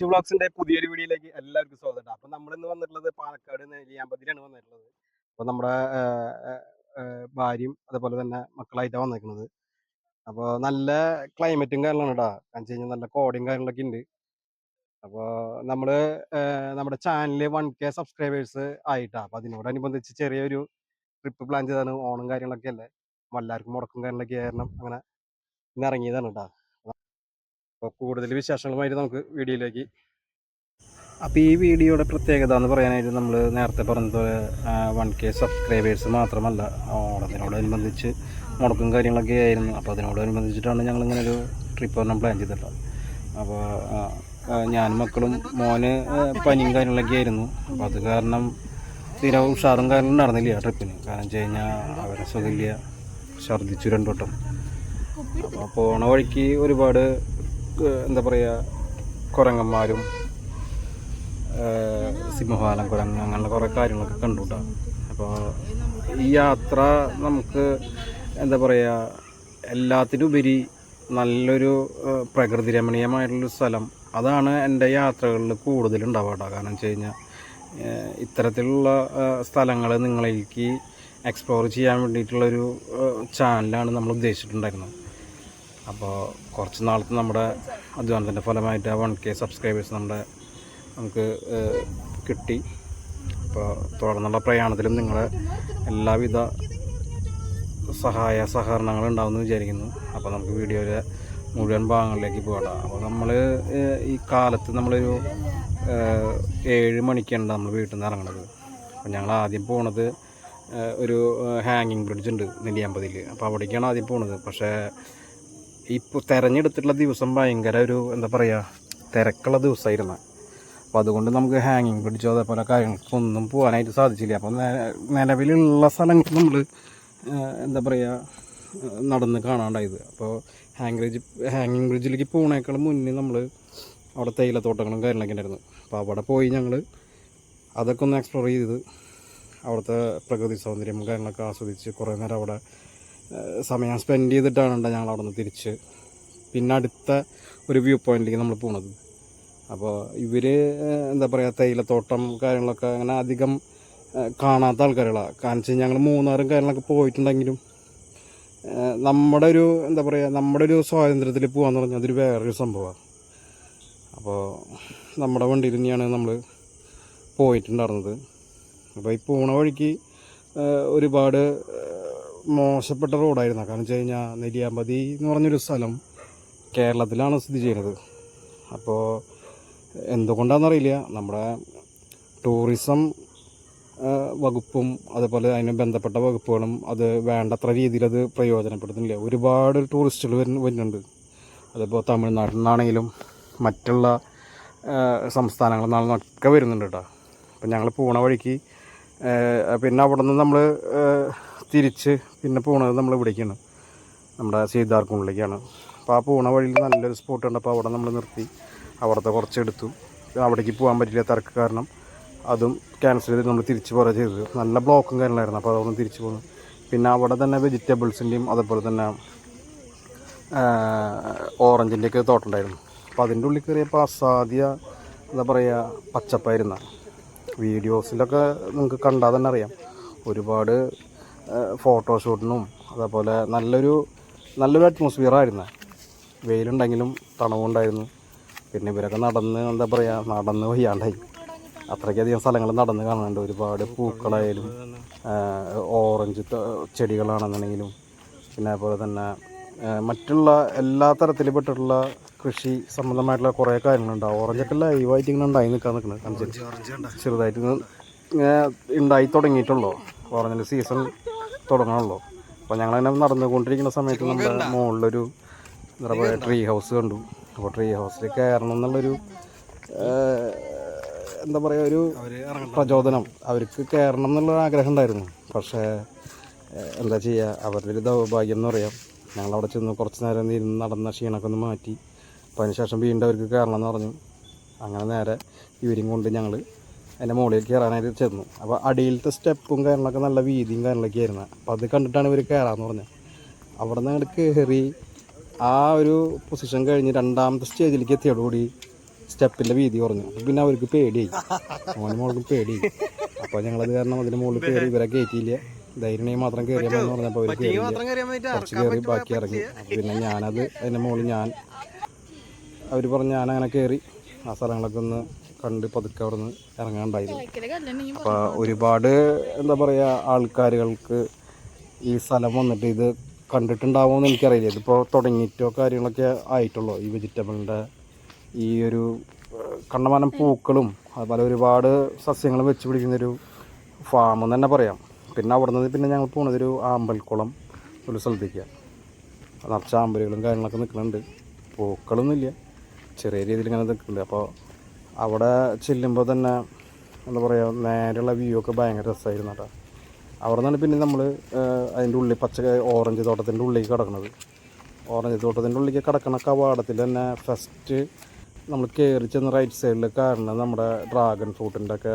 ഋഷി വ്ളോഗ്സിന്റെ പുതിയൊരു വീഡിയോയിലേക്ക് എല്ലാവർക്കും സ്വാഗതം അപ്പൊ നമ്മൾ ഇന്ന് വന്നിട്ടുള്ളത് പാലക്കാട് നെല്ലിയാമ്പതിയിലാണ് വന്നിട്ടുള്ളത്. അപ്പൊ നമ്മുടെ ഭാര്യയും അതുപോലെ തന്നെ മക്കളായിട്ടാണ് വന്നിരിക്കുന്നത് അപ്പോൾ നല്ല ക്ലൈമറ്റും കാര്യങ്ങളാണ് കേട്ടോ കാരണം കഴിഞ്ഞാൽ നല്ല കോടയും കാര്യങ്ങളൊക്കെ ഉണ്ട് അപ്പോൾ നമ്മൾ നമ്മുടെ ചാനലിൽ വൺ കെ സബ്സ്ക്രൈബേഴ്സ് ആയിട്ടാ. അപ്പോൾ അതിനോടനുബന്ധിച്ച് ചെറിയൊരു ട്രിപ്പ് പ്ലാൻ ചെയ്താണ് ഓണം കാര്യങ്ങളൊക്കെ അല്ലേ? എല്ലാവർക്കും മുടക്കും കാര്യങ്ങളൊക്കെ കാരണം അങ്ങനെ ഇന്ന് ഇറങ്ങിയതാണ് കേട്ടോ അപ്പോൾ കൂടുതൽ വിശേഷങ്ങളുമായിട്ട് നമുക്ക് വീഡിയോയിലേക്ക് അപ്പോൾ ഈ വീഡിയോയുടെ പ്രത്യേകത എന്ന് പറയാനായിട്ട് നമ്മൾ നേരത്തെ പറഞ്ഞതുപോലെ വൺ കെ സബ്സ്ക്രൈബേഴ്സ് മാത്രമല്ല ഓണത്തിനോടനുബന്ധിച്ച് മുടക്കും കാര്യങ്ങളൊക്കെ ആയിരുന്നു. അപ്പോൾ അതിനോടനുബന്ധിച്ചിട്ടാണ് ഞങ്ങളിങ്ങനെ ഒരു ട്രിപ്പ് ഒന്നും പ്ലാൻ ചെയ്തിട്ടുള്ളത്. അപ്പോൾ ഞാനും മക്കളും മോന് പനിയും കാര്യങ്ങളൊക്കെ ആയിരുന്നു. അപ്പോൾ അത് കാരണം തീരെ ഉഷാറും കാര്യങ്ങളും നടന്നില്ല ട്രിപ്പിന് കാരണം വെച്ച് കഴിഞ്ഞാൽ അവരെ സുഖമില്ല. ഛർദ്ദിച്ചു രണ്ടു വട്ടം. അപ്പോൾ പോണ വഴിക്ക് ഒരുപാട് എന്താ പറയുക കുരങ്ങന്മാരും സിംഹവാലം കുരങ്ങ് അങ്ങനെയുള്ള കുറേ കാര്യങ്ങളൊക്കെ കണ്ടു കേട്ടോ അപ്പോൾ ഈ യാത്ര നമുക്ക് എന്താ പറയുക എല്ലാത്തിനുപരി നല്ലൊരു പ്രകൃതി രമണീയമായിട്ടുള്ളൊരു സ്ഥലം. അതാണ് എന്റെ യാത്രകളിൽ കൂടുതലുണ്ടാവുക കാരണം വെച്ച് കഴിഞ്ഞാൽ ഇത്തരത്തിലുള്ള സ്ഥലങ്ങൾ നിങ്ങളിലേക്ക് എക്സ്പ്ലോർ ചെയ്യാൻ വേണ്ടിയിട്ടുള്ളൊരു ചാനലാണ് നമ്മൾ ഉദ്ദേശിച്ചിട്ടുണ്ടായിരുന്നത്. അപ്പോൾ കുറച്ച് നാളത്തെ നമ്മുടെ അധ്വാനത്തിന്റെ ഫലമായിട്ട് വൺ കെ സബ്സ്ക്രൈബേഴ്സ് നമ്മുടെ നമുക്ക് കിട്ടി. അപ്പോൾ തുടർന്നുള്ള പ്രയാണത്തിലും നിങ്ങളെ എല്ലാവിധ സഹായ സഹകരണങ്ങൾ ഉണ്ടാവുമെന്ന് വിചാരിക്കുന്നു. അപ്പോൾ നമുക്ക് വീഡിയോയിലെ മുഴുവൻ ഭാഗങ്ങളിലേക്ക് പോകട്ടെ അപ്പോൾ നമ്മൾ ഈ കാലത്ത് നമ്മളൊരു ഏഴ് മണിക്കാണ് നമ്മൾ വീട്ടിൽ നിന്ന് ഇറങ്ങണത്. അപ്പോൾ ഞങ്ങൾ ആദ്യം പോണത് ഒരു ഹാങ്ങിങ് ബ്രിഡ്ജ് ഉണ്ട് നെല്ലിയാമ്പതിയിൽ അപ്പോൾ അവിടേക്കാണ് ആദ്യം പോണത്. പക്ഷേ ഇപ്പോൾ തിരഞ്ഞെടുത്തിട്ടുള്ള ദിവസം ഭയങ്കര ഒരു എന്താ പറയുക തിരക്കുള്ള ദിവസമായിരുന്നു അപ്പോൾ അതുകൊണ്ട് നമുക്ക് ഹാങ്ങിങ് പിടിച്ചോ അതേപോലെ കാര്യങ്ങൾക്കൊന്നും പോകാനായിട്ട് സാധിച്ചില്ല. അപ്പോൾ നിലവിലുള്ള സ്ഥലങ്ങൾ നമ്മൾ എന്താ പറയുക നടന്ന് കാണാണ്ടായത്. അപ്പോൾ ഹാങ് ബ്രിഡ്ജ് ഹാങ്ങിങ് ബ്രിഡ്ജിലേക്ക് പോകണേക്കാളും മുന്നേ നമ്മൾ അവിടെ തേയിലത്തോട്ടങ്ങളും കാര്യങ്ങളൊക്കെ ഉണ്ടായിരുന്നു. അപ്പോൾ അവിടെ പോയി ഞങ്ങൾ അതൊക്കെ ഒന്ന് എക്സ്പ്ലോർ ചെയ്ത് അവിടുത്തെ പ്രകൃതി സൗന്ദര്യം കാര്യങ്ങളൊക്കെ ആസ്വദിച്ച് കുറേ നേരം അവിടെ സമയം സ്പെൻഡ് ചെയ്തിട്ടാണ് ട്ടോ ഞങ്ങൾ അവിടെ നിന്ന് തിരിച്ച്. പിന്നെ അടുത്ത ഒരു വ്യൂ പോയിന്റിലേക്ക് നമ്മൾ പോണത്. അപ്പോൾ ഇവർ എന്താ പറയുക തേയിലത്തോട്ടം കാര്യങ്ങളൊക്കെ അങ്ങനെ അധികം കാണാത്ത ആൾക്കാരുകളാണ് കാരണം വെച്ച് ഞങ്ങൾ മൂന്നാറും കാര്യങ്ങളൊക്കെ പോയിട്ടുണ്ടെങ്കിലും നമ്മുടെ ഒരു എന്താ പറയുക നമ്മുടെ ഒരു സ്വാതന്ത്ര്യത്തിൽ പോകാന്ന് പറഞ്ഞാൽ അതൊരു വേറൊരു സംഭവമാണ് അപ്പോൾ നമ്മുടെ വണ്ടിയിൽ തന്നെയാണ് നമ്മൾ പോയിട്ടുണ്ടായിരുന്നത്. അപ്പോൾ ഈ പോണ വഴിക്ക് ഒരുപാട് മോശപ്പെട്ട റോഡായിരുന്നു. കാരണം വെച്ച് കഴിഞ്ഞാൽ നെല്ലിയാമ്പതി എന്ന് പറഞ്ഞൊരു സ്ഥലം കേരളത്തിലാണ് സ്ഥിതി ചെയ്യുന്നത്. അപ്പോൾ എന്തുകൊണ്ടാണെന്നറിയില്ല നമ്മുടെ ടൂറിസം വകുപ്പും അതുപോലെ അതിന് ബന്ധപ്പെട്ട വകുപ്പുകളും അത് വേണ്ടത്ര രീതിയിൽ അത് പ്രയോജനപ്പെടുത്തുന്നില്ല. ഒരുപാട് ടൂറിസ്റ്റുകൾ വരുന്ന വരുന്നുണ്ട്. അതിപ്പോൾ തമിഴ്നാട്ടിൽ നിന്നാണെങ്കിലും മറ്റുള്ള സംസ്ഥാനങ്ങളിൽ നിന്നാണെന്നൊക്കെ വരുന്നുണ്ട് കേട്ടോ അപ്പം ഞങ്ങൾ പോണ വഴിക്ക് പിന്നെ അവിടെ നിന്ന് നമ്മൾ തിരിച്ച് പിന്നെ പോണത് നമ്മൾ ഇവിടേക്കാണ്. നമ്മുടെ സീതാർക്കുള്ളിലേക്കാണ് അപ്പോൾ ആ പോണ വഴിയിൽ നല്ലൊരു സ്പോട്ട് ഉണ്ട്. അപ്പോൾ അവിടെ നമ്മൾ നിർത്തി. അവിടുത്തെ കുറച്ച് എടുത്തു അവിടേക്ക് പോകാൻ പറ്റില്ല തിരക്ക് കാരണം. അതും ക്യാൻസൽ ചെയ്ത് നമ്മൾ തിരിച്ച് പോരാ ചെയ്തത്. നല്ല ബ്ലോക്കും കാര്യങ്ങളായിരുന്നു. അപ്പോൾ അതൊന്ന് തിരിച്ച് പോകുന്നു പിന്നെ അവിടെ തന്നെ വെജിറ്റബിൾസിന്റെയും അതുപോലെ തന്നെ ഓറഞ്ചിന്റെയൊക്കെ തോട്ടമുണ്ടായിരുന്നു അപ്പോൾ അതിന്റെ ഉള്ളിൽ കയറിയപ്പോൾ അസാധ്യ എന്താ പറയുക പച്ചപ്പായിരുന്ന. വീഡിയോസിലൊക്കെ നിങ്ങൾക്ക് കണ്ടാൽ തന്നെ അറിയാം. ഒരുപാട് ഫോട്ടോഷൂട്ടിനും അതേപോലെ നല്ലൊരു നല്ലൊരു അറ്റ്മോസ്ഫിയർ ആയിരുന്നു. വെയിലുണ്ടെങ്കിലും തണവുണ്ടായിരുന്നു പിന്നെ ഇവരൊക്കെ നടന്ന് എന്താ പറയുക നടന്ന് വയ്യാണ്ടായി. അത്രയ്ക്കധികം സ്ഥലങ്ങൾ നടന്ന് കാണുന്നുണ്ട് ഒരുപാട് പൂക്കളായാലും ഓറഞ്ച് ചെടികളാണെന്നുണ്ടെങ്കിലും പിന്നെ അതുപോലെ തന്നെ മറ്റുള്ള എല്ലാ തരത്തിലുംപ്പെട്ടിട്ടുള്ള കൃഷി സംബന്ധമായിട്ടുള്ള കുറേ കാര്യങ്ങളുണ്ട് ഓറഞ്ചൊക്കെ ലൈവായിട്ട് ഇങ്ങനെ ഉണ്ടായി നിൽക്കാൻ നിൽക്കുന്നത് അനുസരിച്ച് ചെറുതായിട്ട് ഇങ്ങനെ ഉണ്ടായി തുടങ്ങിയിട്ടുള്ളൂ. ഓറഞ്ചിന്റെ സീസൺ തുടങ്ങണമല്ലോ അപ്പോൾ ഞങ്ങളങ്ങനെ നടന്നുകൊണ്ടിരിക്കുന്ന സമയത്ത് നമ്മുടെ മുകളിലൊരു എന്താ പറയുക ട്രീ ഹൗസ് കണ്ടു. അപ്പോൾ ട്രീ ഹൗസിൽ കയറണം എന്നുള്ളൊരു എന്താ പറയുക ഒരു പ്രചോദനം. അവർക്ക് കയറണം എന്നുള്ളൊരു ആഗ്രഹം ഉണ്ടായിരുന്നു. പക്ഷേ എന്താ ചെയ്യുക അവരുടെ ഒരു ദൗർഭാഗ്യം എന്ന് പറയാം. ഞങ്ങളവിടെ ചെന്ന് കുറച്ച് നേരം ഇരുന്ന് നടന്ന ക്ഷീണമൊക്കെ ഒന്ന് മാറ്റി. അപ്പോൾ അതിനുശേഷം വീണ്ടും അവർക്ക് കയറണം എന്ന് പറഞ്ഞു. അങ്ങനെ നേരെ ഇവരും കൊണ്ട് ഞങ്ങൾ അതിന്റെ മുകളിൽ കയറാനായിട്ട് ചെന്നു. അപ്പോൾ അടിയിലത്തെ സ്റ്റെപ്പും കാര്യങ്ങളൊക്കെ നല്ല വീതിയും കാര്യങ്ങളൊക്കെ ആയിരുന്നു. അപ്പോൾ അത് കണ്ടിട്ടാണ് ഇവർ കയറാമെന്ന് പറഞ്ഞത് അവിടെ നിന്ന് അങ്ങോട്ട് കയറി ആ ഒരു പൊസിഷൻ കഴിഞ്ഞ് രണ്ടാമത്തെ സ്റ്റേജിലേക്ക് എത്തിയോടുകൂടി സ്റ്റെപ്പിന്റെ വീതി കുറഞ്ഞു. അപ്പോൾ പിന്നെ അവർക്ക് പേടിയായി. മോനും മോൾക്കും പേടിയായി. അപ്പോൾ ഞങ്ങളത് കാരണം അതിന്റെ മുകളിൽ കയറി ഇവരെ കയറ്റിയില്ല ധൈര്യം മാത്രം കയറിയാൽ പറഞ്ഞപ്പോ എന്ന് പറഞ്ഞപ്പോൾ അവർ കുറച്ച് കയറി ബാക്കി ഇറങ്ങി. പിന്നെ ഞാനത് അതിന്റെ മുകളിൽ ഞാൻ അവർ അവർ ഞാൻ അങ്ങനെ കയറി ആ സ്ഥലങ്ങളൊക്കെ ഒന്ന് കണ്ട് പതുക്കെ അവിടെ നിന്ന് ഇറങ്ങാണ്ടായിരുന്നു. അപ്പോൾ ഒരുപാട് എന്താ പറയുക ആൾക്കാരുകൾക്ക് ഈ സ്ഥലം വന്നിട്ട് ഇത് കണ്ടിട്ടുണ്ടാവുമെന്ന് എനിക്കറിയില്ല. ഇതിപ്പോൾ തുടങ്ങിയിട്ടോ കാര്യങ്ങളൊക്കെ ആയിട്ടുള്ളൂ. ഈ വെജിറ്റബിളിന്റെ ഈ ഒരു കണ്ണമാനം കണ്ടമാനം പൂക്കളും അതുപോലെ ഒരുപാട് സസ്യങ്ങളും വെച്ച് പിടിക്കുന്നൊരു ഫാമെന്ന് തന്നെ പറയാം. പിന്നെ അവിടെ നിന്ന് പിന്നെ ഞങ്ങൾ പോണതൊരു ആമ്പൽക്കുളം ഒരു സ്ഥലത്തേക്കാണ് നിറച്ച ആമ്പലുകളും കാര്യങ്ങളൊക്കെ നിൽക്കുന്നുണ്ട്. പൂക്കളൊന്നുമില്ല. ചെറിയ രീതിയിൽ ഇങ്ങനെ നിൽക്കുന്നുണ്ട്. അപ്പോൾ അവിടെ ചെല്ലുമ്പോൾ തന്നെ എന്താ പറയുക നേരെയുള്ള വ്യൂ ഒക്കെ ഭയങ്കര രസമായിരുന്നു കേട്ടോ. അവിടെ നിന്നാണ് പിന്നെ നമ്മൾ അതിന്റെ ഉള്ളിൽ പച്ച ഓറഞ്ച് തോട്ടത്തിന്റെ ഉള്ളിലേക്ക് കിടക്കുന്നത് ഓറഞ്ച് തോട്ടത്തിന്റെ ഉള്ളിലേക്ക് കിടക്കണ കവാടത്തിൽ തന്നെ ഫസ്റ്റ് നമ്മൾ കയറി ചെന്ന് റൈറ്റ് സൈഡിൽ കാരണം നമ്മുടെ ഡ്രാഗൺ ഫ്രൂട്ടിന്റെ ഒക്കെ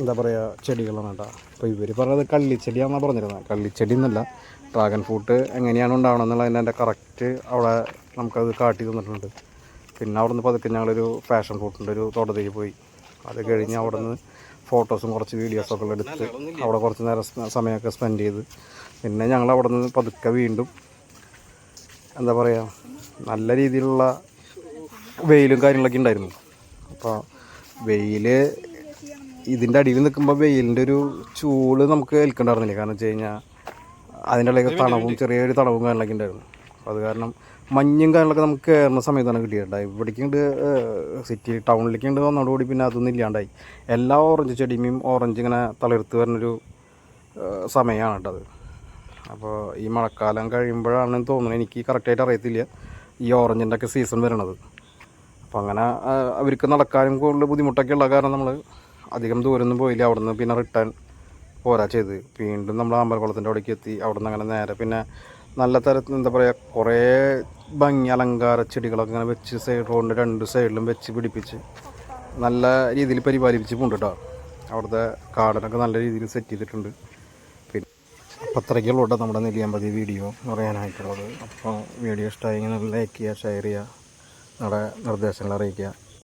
എന്താ പറയുക ചെടികളാണ് കേട്ടോ. അപ്പോൾ ഇവർ പറഞ്ഞത് കള്ളിച്ചെടിയാണെന്നാണ് പറഞ്ഞിരുന്നത് കള്ളിച്ചെടി എന്നല്ല ഡ്രാഗൺ ഫ്രൂട്ട് എങ്ങനെയാണ് ഉണ്ടാവണം എന്നുള്ളതിന്റെ എന്റെ കറക്റ്റ് അവിടെ നമുക്കത് കാട്ടി തന്നിട്ടുണ്ട്. പിന്നെ അവിടെ നിന്ന് പതുക്കെ ഞങ്ങളൊരു ഫാഷൻ ഫ്രൂട്ടിന്റെ ഒരു തോട്ടത്തേക്ക് പോയി. അത് കഴിഞ്ഞ് അവിടെ നിന്ന് ഫോട്ടോസും കുറച്ച് വീഡിയോസൊക്കെ എടുത്ത് അവിടെ കുറച്ച് നേരം സമയമൊക്കെ സ്പെൻഡ് ചെയ്ത്. പിന്നെ ഞങ്ങൾ അവിടെ നിന്ന് പതുക്കെ വീണ്ടും എന്താ പറയുക നല്ല രീതിയിലുള്ള വെയിലും കാര്യങ്ങളൊക്കെ ഉണ്ടായിരുന്നു. അപ്പോൾ വെയിൽ ഇതിന്റെ അടിയിൽ നിൽക്കുമ്പോൾ വെയിലിന്റെ ഒരു ചൂട് നമുക്ക് ഏൽക്കണ്ടായിരുന്നില്ല? കാരണം വെച്ച് കഴിഞ്ഞാൽ അതിന്റെ ഇടയിലൊക്കെ തണവും ചെറിയൊരു തണവും കാര്യങ്ങളൊക്കെ ഉണ്ടായിരുന്നു. അപ്പോൾ അത് കാരണം മഞ്ഞും കാര്യങ്ങളൊക്കെ നമുക്ക് കയറുന്ന സമയത്താണ് കിട്ടിയിട്ടുണ്ടായി. ഇവിടേക്കുണ്ട് സിറ്റി ടൗണിലേക്ക് ഉണ്ട് വന്നതോടുകൂടി പിന്നെ അതൊന്നും ഇല്ലാണ്ടായി. എല്ലാ ഓറഞ്ച് ചെടിയും ഓറഞ്ച് ഇങ്ങനെ തളിർത്ത് വരുന്നൊരു സമയമാണ് കേട്ടത് അപ്പോൾ ഈ മഴക്കാലം കഴിയുമ്പോഴാണെന്ന് തോന്നുന്നത്. എനിക്ക് കറക്റ്റായിട്ട് അറിയത്തില്ല ഈ ഓറഞ്ചിന്റെ ഒക്കെ സീസൺ വരണത്. അപ്പോൾ അങ്ങനെ അവർക്ക് നടക്കാനും കൂടുതൽ ബുദ്ധിമുട്ടൊക്കെ ഉള്ള കാരണം നമ്മൾ അധികം ദൂരമൊന്നും പോയില്ല. അവിടെ നിന്ന് പിന്നെ റിട്ടേൺ പോരാ ചെയ്ത്. വീണ്ടും നമ്മൾ അമ്പലക്കുളത്തിന്റെ അവിടേക്ക് എത്തി. അവിടെ നിന്ന് അങ്ങനെ നേരെ പിന്നെ നല്ല തരത്തിൽ എന്താ പറയുക കുറേ ഭംഗി അലങ്കാര ചെടികളൊക്കെ ഇങ്ങനെ വെച്ച് സൈഡ് റോഡിന്റെ രണ്ട് സൈഡിലും വെച്ച് പിടിപ്പിച്ച് നല്ല രീതിയിൽ പരിപാലിപ്പിച്ച് പോണ്ട് കേട്ടോ അവിടുത്തെ ഗാർഡനൊക്കെ നല്ല രീതിയിൽ സെറ്റ് ചെയ്തിട്ടുണ്ട്. പിന്നെ അപ്പോൾ അത്രയ്ക്കുള്ള കേട്ടോ നമ്മുടെ നെല്ലിയാമ്പതി വീഡിയോ പറയാനായിട്ടുള്ളത്. അപ്പോൾ വീഡിയോ ഇഷ്ടമായി ഇങ്ങനെ ലൈക്ക് ചെയ്യുക ഷെയർ ചെയ്യുക നിങ്ങളുടെ നിർദ്ദേശങ്ങൾ അറിയിക്കുക.